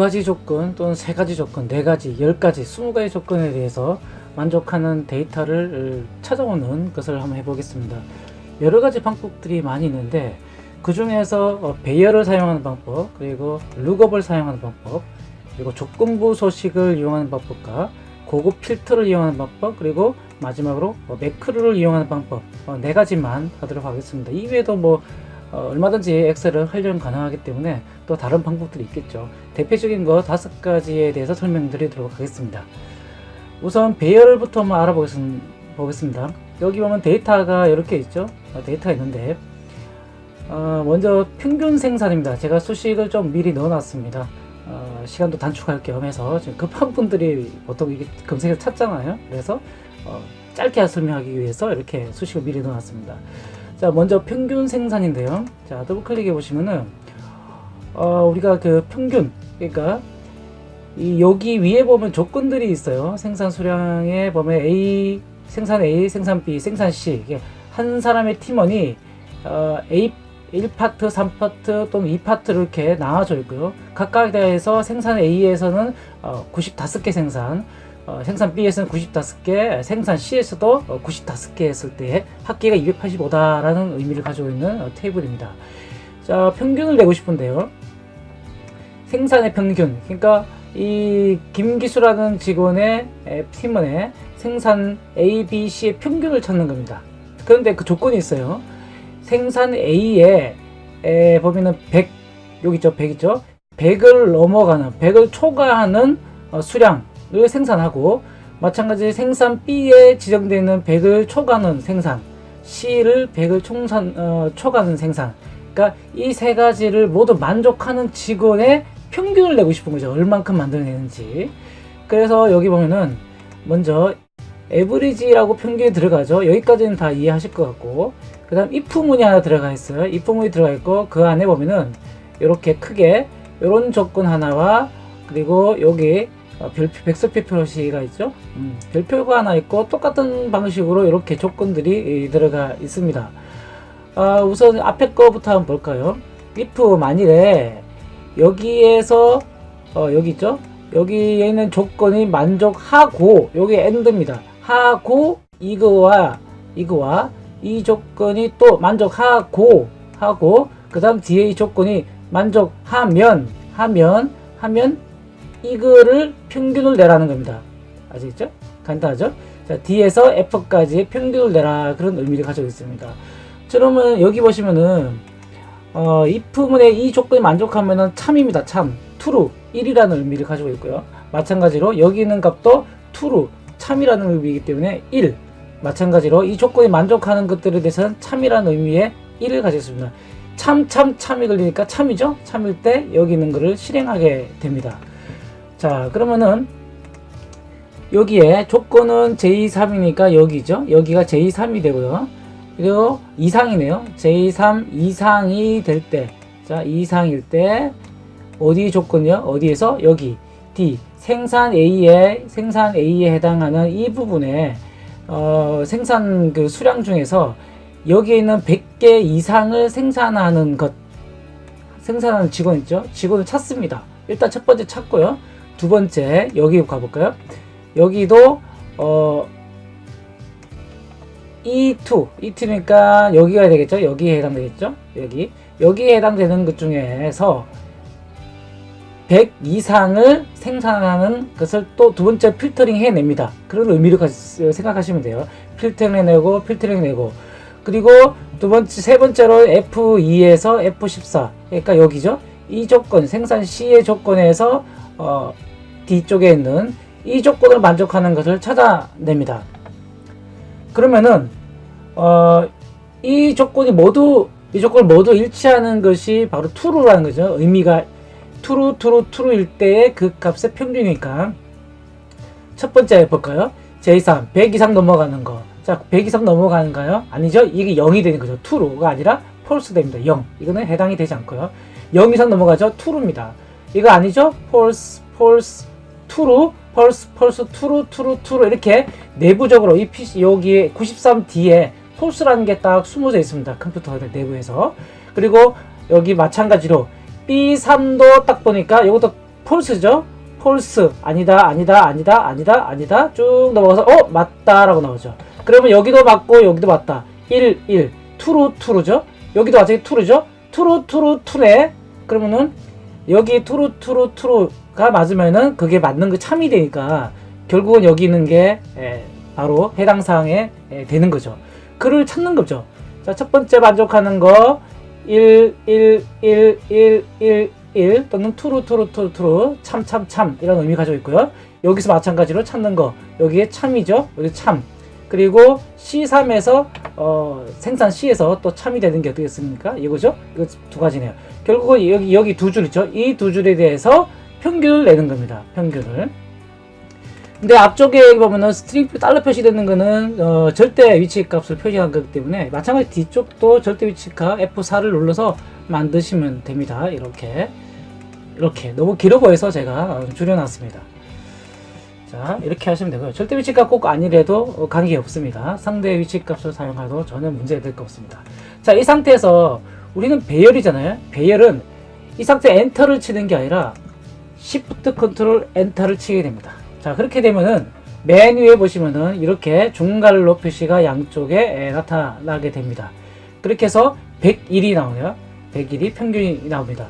가지 조건 또는 세 가지 조건, 네 가지, 열 가지, 스무 가지 조건에 대해서 만족하는 데이터를 어, 찾아오는 것을 한번 해보겠습니다. 여러 가지 방법들이 많이 있는데 그 중에서 어, 배열을 사용하는 방법, 그리고 룩업을 사용하는 방법, 그리고 조건부 소식을 이용하는 방법과 고급 필터를 이용하는 방법, 그리고 마지막으로 어, 매크로를 이용하는 방법 어, 네 가지만 하도록 하겠습니다. 이외에도 뭐 어, 얼마든지 엑셀을 활용 가능하기 때문에 또 다른 방법들이 있겠죠. 대표적인 거 다섯 가지에 대해서 설명드리도록 하겠습니다. 우선 배열부터 한번 알아보겠습니다. 여기 보면 데이터가 이렇게 있죠. 어, 데이터가 있는데 어, 먼저 평균 생산입니다. 제가 수식을 좀 미리 넣어놨습니다. 어, 시간도 단축할 겸 해서 지금 급한 분들이 보통 이게 검색을 찾잖아요. 그래서 어, 짧게 설명하기 위해서 이렇게 수식을 미리 넣어놨습니다. 자, 먼저 평균 생산인데요. 자, 더블 클릭해 보시면은 어, 우리가 그 평균 그러니까 이 여기 위에 보면 조건들이 있어요. 생산 수량에 보면 A 생산 A, 생산 B, 생산 C 이게 한 사람의 팀원이 어, A 1파트, 3파트 또는 2파트로 이렇게 나눠져 있고요. 각각에 대해서 생산 A에서는 어, 95개 생산, 어, 생산 B에서는 95개, 생산 C에서도 어, 95개 했을 때 합계가 285다라는 의미를 가지고 있는 어, 테이블입니다. 자, 평균을 내고 싶은데요. 생산의 평균, 그러니까 이 김기수라는 직원의 에, 팀원의 생산 A, B, C의 평균을 찾는 겁니다. 그런데 그 조건이 있어요. 생산 A에 에, 보면은 100 여기 있죠 100 있죠 100을 넘어가는 100을 초과하는 어, 수량 을 생산하고 마찬가지 생산 B에 지정되어 있는 100을 초과하는 생산 C를 100을 총산 어, 초과하는 생산. 그러니까 이 세 가지를 모두 만족하는 직원의 평균을 내고 싶은 거죠. 얼만큼 만들어내는지. 그래서 여기 보면은 먼저 에브리지라고 평균이 들어가죠. 여기까지는 다 이해하실 것 같고. 그 다음 if 문이 하나 들어가 있어요. if 문이 들어가 있고 그 안에 보면은 이렇게 크게 이런 조건 하나와 그리고 여기 어, 별표 백설표 표시가 있죠. 음, 별표가 하나 있고 똑같은 방식으로 이렇게 조건들이 들어가 있습니다. 아, 우선 앞에 거부터 한번 볼까요? if 만일에 여기에서 어, 여기 있죠. 여기에 있는 조건이 만족하고 여기 end입니다. 하고 이거와 이거와 이 조건이 또 만족하고 하고 그 다음 뒤에 이 조건이 만족하면 하면 하면 이거를 평균을 내라는 겁니다. 아시겠죠? 간단하죠? 자, 뒤에서 F까지 평균을 내라 그런 의미를 가지고 있습니다. 그러면 여기 보시면은 어, if문의 이 조건이 만족하면은 참입니다. 참. true 1이라는 의미를 가지고 있고요. 마찬가지로 여기 있는 값도 true 참이라는 의미이기 때문에 1 마찬가지로 이 조건이 만족하는 것들에 대해서는 참이라는 의미의 1을 가졌습니다. 참, 참, 참이 걸리니까 참이죠? 참일 때 여기 있는 것을 실행하게 됩니다. 자, 그러면은 여기에 조건은 J3이니까 여기죠? 여기가 J3이 되고요. 그리고 이상이네요. J3 이상이 될 때, 자, 이상일 때, 어디 조건이요? 어디에서? 여기. D. 생산 A에, 생산 A에 해당하는 이 부분에 어, 생산 그 수량 중에서 여기에 있는 100개 이상을 생산하는 것 생산하는 직원 있죠? 직원을 찾습니다. 일단 첫 번째 찾고요. 두 번째 여기 가볼까요? 여기도 어 E2, E2니까 여기가 되겠죠? 여기에 해당되겠죠? 여기 여기에 해당되는 것 중에서 100 이상을 생산하는 것을 또 두 번째 필터링 해냅니다. 그런 의미로 생각하시면 돼요. 필터링 해내고, 필터링 해내고. 그리고 두 번째, 세 번째로 F2에서 F14. 그러니까 여기죠. 이 조건, 생산 C의 조건에서, 어, D쪽에 있는 이 조건을 만족하는 것을 찾아냅니다. 그러면은, 어, 이 조건이 모두, 이 조건을 모두 일치하는 것이 바로 true라는 거죠. 의미가 트루 트루 트루일 때의 그 값의 평균이니까 첫 번째 볼까요? J3 100 이상 넘어가는 거. 자, 100 이상 넘어가는가요? 아니죠. 이게 0이 되는 거죠. true가 아니라 false 됩니다. 0. 이거는 해당이 되지 않고요. 0 이상 넘어가죠. true입니다. 이거 아니죠? false, false, true, false, false, true, true, true 이렇게 내부적으로 이 PC 여기에 93D에 false라는 게 딱 숨어져 있습니다. 컴퓨터 내부에서. 그리고 여기 마찬가지로 B3도 딱 보니까 이것도 폴스죠? 폴스 아니다 아니다 아니다 아니다 아니다 쭉 넘어가서 어 맞다라고 나오죠. 그러면 여기도 맞고 여기도 맞다. 1 1 투루 투루죠. 여기도 아직 투루죠. 투루 투루 투네. 그러면은 여기 투루 투루 투루가 맞으면은 그게 맞는 그 참이 되니까 결국은 여기 있는 게 에, 바로 해당 사항에 에, 되는 거죠. 그를 찾는 거죠. 자, 첫 번째 만족하는 거 1 1 1 1 1 1 또는 투루 투루 투루 투루 참 참 참 이런 의미 가지고 있고요. 여기서 마찬가지로 찾는 거 여기에 참이죠. 여기 참 그리고 C3에서 어, 생산 C에서 또 참이 되는 게 어떻게 습니까 이거죠? 이거 두 가지네요. 결국은 여기 여기 두 줄 있죠. 이 두 줄에 대해서 평균을 내는 겁니다. 평균을. 근데 앞쪽에 보면은 스트링 달러 표시되는 거는 어, 절대 위치 값을 표시한 거기 때문에 마찬가지 뒤쪽도 절대 위치 값 F4를 눌러서 만드시면 됩니다. 이렇게 이렇게 너무 길어 보여서 제가 어, 줄여놨습니다. 자 이렇게 하시면 되고요. 절대 위치 값 꼭 아니래도 어, 관계 없습니다. 상대 위치 값을 사용해도 전혀 문제될 거 없습니다. 자 이 상태에서 우리는 배열이잖아요. 배열은 이 상태 엔터를 치는 게 아니라 Shift 컨트롤 엔터를 치게 됩니다. 자 그렇게 되면은 맨 위에 보시면은 이렇게 중괄로 표시가 양쪽에 에, 나타나게 됩니다. 그렇게 해서 101이 나오네요. 101이 평균이 나옵니다.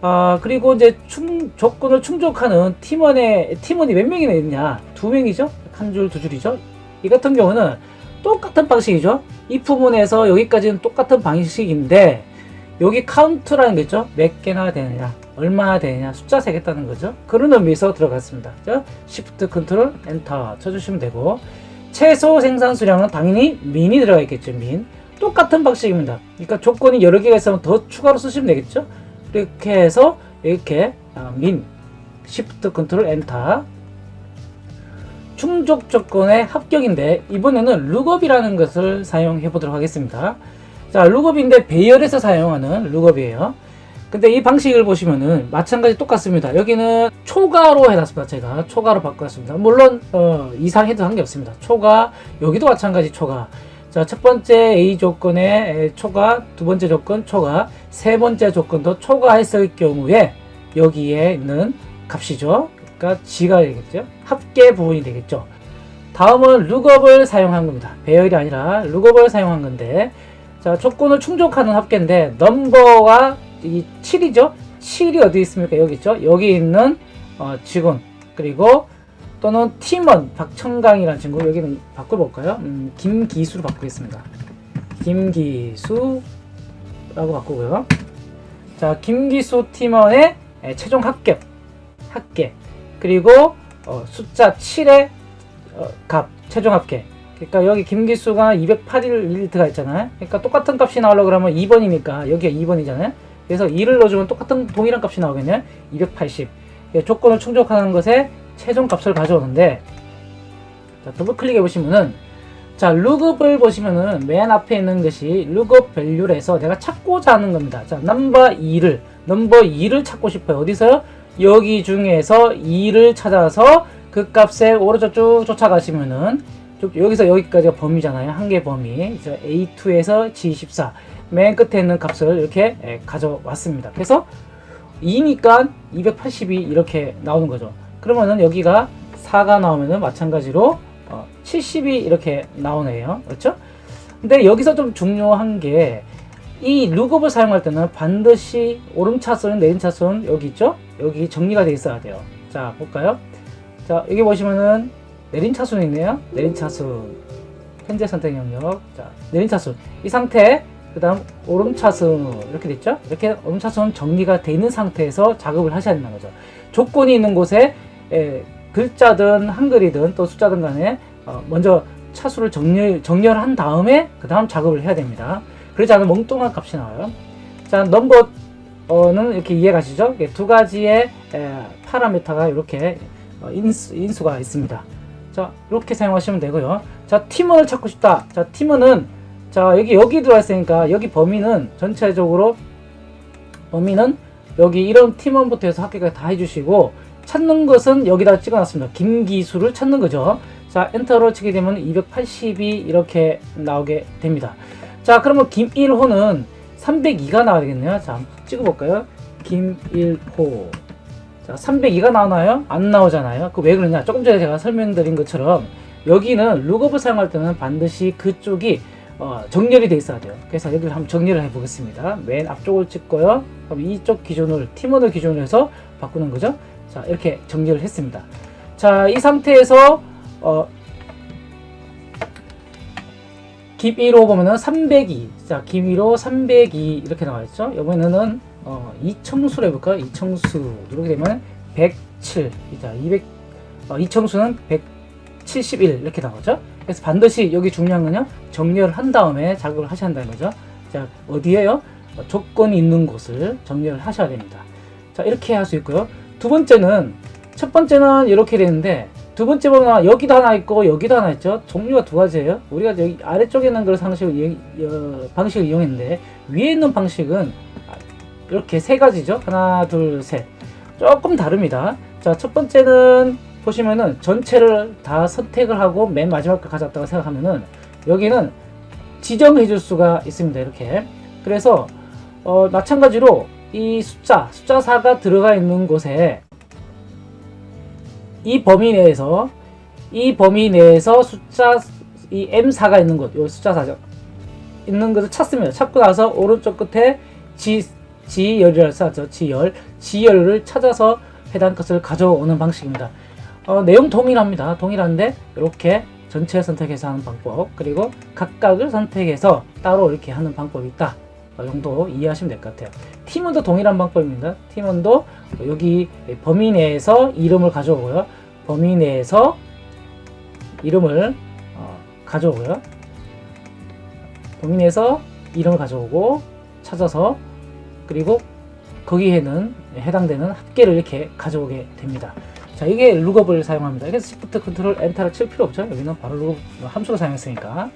아 그리고 이제 충, 조건을 충족하는 팀원의 팀원이 몇 명이나 있냐? 두 명이죠. 한 줄 두 줄이죠. 이 같은 경우는 똑같은 방식이죠. 이 부분에서 여기까지는 똑같은 방식인데 여기 카운트라는 게 있죠. 몇 개나 되느냐, 얼마나 되느냐, 숫자 세겠다는 거죠. 그런 의미에서 들어갔습니다. 자, Shift Ctrl 쳐주시면 되고 최소 생산 수량은 당연히 민이 들어가 있겠죠. 민 똑같은 방식입니다. 그러니까 조건이 여러 개가 있으면 더 추가로 쓰시면 되겠죠. 이렇게 해서 이렇게 아, 민 Shift Ctrl Enter 충족 조건의 합격인데 이번에는 룩업이라는 것을 사용해 보도록 하겠습니다. 자, 룩업인데 배열에서 사용하는 룩업이에요. 근데 이 방식을 보시면은 마찬가지 똑같습니다. 여기는 초가로 해놨습니다. 제가 초가로 바꿨습니다. 물론 어, 이상해도 한 게 없습니다. 초가 여기도 마찬가지 초가. 자, 첫 번째 A 조건의 초가, 두 번째 조건 초가, 세 번째 조건도 초가했을 경우에 여기에 있는 값이죠. 그러니까 G가 되겠죠. 합계 부분이 되겠죠. 다음은 룩업을 사용한 겁니다. 배열이 아니라 룩업을 사용한 건데 자, 조건을 충족하는 합계인데 넘버가 이 7이죠. 7이 어디 있습니까? 여기 있죠. 여기 있는 어, 직원 그리고 또는 팀원 박청강이라는 친구 여기는 바꿔볼까요? 음, 김기수로 바꾸겠습니다. 김기수라고 바꾸고요. 자, 김기수 팀원의 에, 최종 합격 합계 그리고 어, 숫자 7의 어, 값 최종 합계 그러니까 여기 김기수가 208일리트가 있잖아요. 그러니까 똑같은 값이 나오려고 그러면 2번이니까 여기가 2번이잖아요. 그래서 2를 넣어주면 똑같은 동일한 값이 나오겠네요. 280. 예, 조건을 충족하는 것에 최종 값을 가져오는데 자, 더블 클릭해 보시면은 자 룩업을 보시면은 맨 앞에 있는 것이 룩업 밸류에서 내가 찾고자 하는 겁니다. 자 넘버 2를 넘버 2를 찾고 싶어요. 어디서요? 여기 중에서 2를 찾아서 그 값에 오른쪽 쭉 쫓아가시면은 쭉 여기서 여기까지가 범위잖아요. 한 개 범위. 그래서 A2에서 G14. 맨 끝에 있는 값을 이렇게 예, 가져왔습니다. 그래서 2니까 280이 이렇게 나오는 거죠. 그러면은 여기가 4가 나오면은 마찬가지로 어, 70이 이렇게 나오네요. 그렇죠? 근데 여기서 좀 중요한 게이 룩업을 사용할 때는 반드시 오름차순, 내림차순 여기 있죠? 여기 정리가 되어 있어야 돼요. 자, 볼까요? 자, 여기 보시면은 내림차순이 있네요. 내림차순. 현재 선택 영역. 자, 내림차순. 이 상태. 그 다음 오름차순. 이렇게 됐죠? 이렇게 오름차순 정리가 되어 있는 상태에서 작업을 하셔야 된다는 거죠. 조건이 있는 곳에 에, 글자든 한글이든 또 숫자든 간에 어, 먼저 차수를 정렬, 정렬한 다음에 그 다음 작업을 해야 됩니다. 그렇지 않으면 멍뚱한 값이 나와요. 자, 넘버는 이렇게 이해가시죠? 이게 두 가지의 에, 파라미터가 이렇게 어, 인수, 인수가 있습니다. 자, 이렇게 사용하시면 되고요. 자, 팀원을 찾고 싶다. 자, 팀원은 자, 여기 여기 들어와 있으니까 여기 범위는 전체적으로 범위는 여기 이런 팀원부터 해서 합격까지 다 해주시고 찾는 것은 여기다 찍어놨습니다. 김기수를 찾는 거죠. 자, 엔터를 치게 되면 280이 이렇게 나오게 됩니다. 자, 그러면 김일호는 302가 나와야 되겠네요. 자, 한번 찍어볼까요? 김일호. 자, 302가 나오나요? 안 나오잖아요. 그 왜 그러냐? 조금 전에 제가 설명드린 것처럼 여기는 룩업을 사용할 때는 반드시 그쪽이 어, 정렬이 돼 있어야 돼요. 그래서 여기를 한번 정렬을 해보겠습니다. 맨 앞쪽을 찍고요. 그럼 이쪽 기준을 팀원을 기준으로 해서 바꾸는 거죠. 자 이렇게 정렬을 했습니다. 자 이 상태에서 어, 기비로 보면은 302. 자, 기비로 302 이렇게 나와 있죠. 이번에는 어, 이청수로 해볼까요? 이청수 누르게 되면 107. 자, 200. 어, 이청수는 171 이렇게 나오죠. 그래서 반드시 여기 중요한 건요. 정렬을 한 다음에 작업을 하셔야 한다는 거죠. 자, 어디에요? 어, 조건이 있는 곳을 정렬을 하셔야 됩니다. 자, 이렇게 할 수 있고요. 두 번째는 첫 번째는 이렇게 되는데 두 번째 보면 여기도 하나 있고 여기도 하나 있죠. 종류가 두 가지예요. 우리가 여기 아래쪽에 있는 걸 방식을, 이용- 어, 방식을 이용했는데 위에 있는 방식은 이렇게 세 가지죠. 하나, 둘, 셋. 조금 다릅니다. 자, 첫 번째는 보시면은 전체를 다 선택을 하고 맨 마지막 걸 가져왔다고 생각하면은 여기는 지정해 줄 수가 있습니다. 이렇게. 그래서 어, 마찬가지로 이 숫자, 숫자 4가 들어가 있는 곳에 이 범위 내에서 이 범위 내에서 숫자 이 M4가 있는 곳, 요 숫자 4죠. 있는 것을 찾습니다. 찾고 나서 오른쪽 끝에 지 지열이라고 써죠. 지열, 지열을 찾아서 해당 것을 가져오는 방식입니다. 어, 내용 동일합니다. 동일한데 이렇게 전체 선택해서 하는 방법 그리고 각각을 선택해서 따로 이렇게 하는 방법이 있다. 이 정도 이해하시면 될 것 같아요. 팀원도 동일한 방법입니다. 팀원도 여기 범위 내에서 이름을 가져오고요. 범위 내에서 이름을 어, 가져오고요. 범위 내에서 이름을 가져오고 찾아서 그리고 거기에는 해당되는 합계를 이렇게 가져오게 됩니다. 자, 이게 룩업을 사용합니다. 그래서 Shift, Ctrl, Enter를 칠 필요 없죠. 여기는 바로 룩업 함수를 사용했으니까.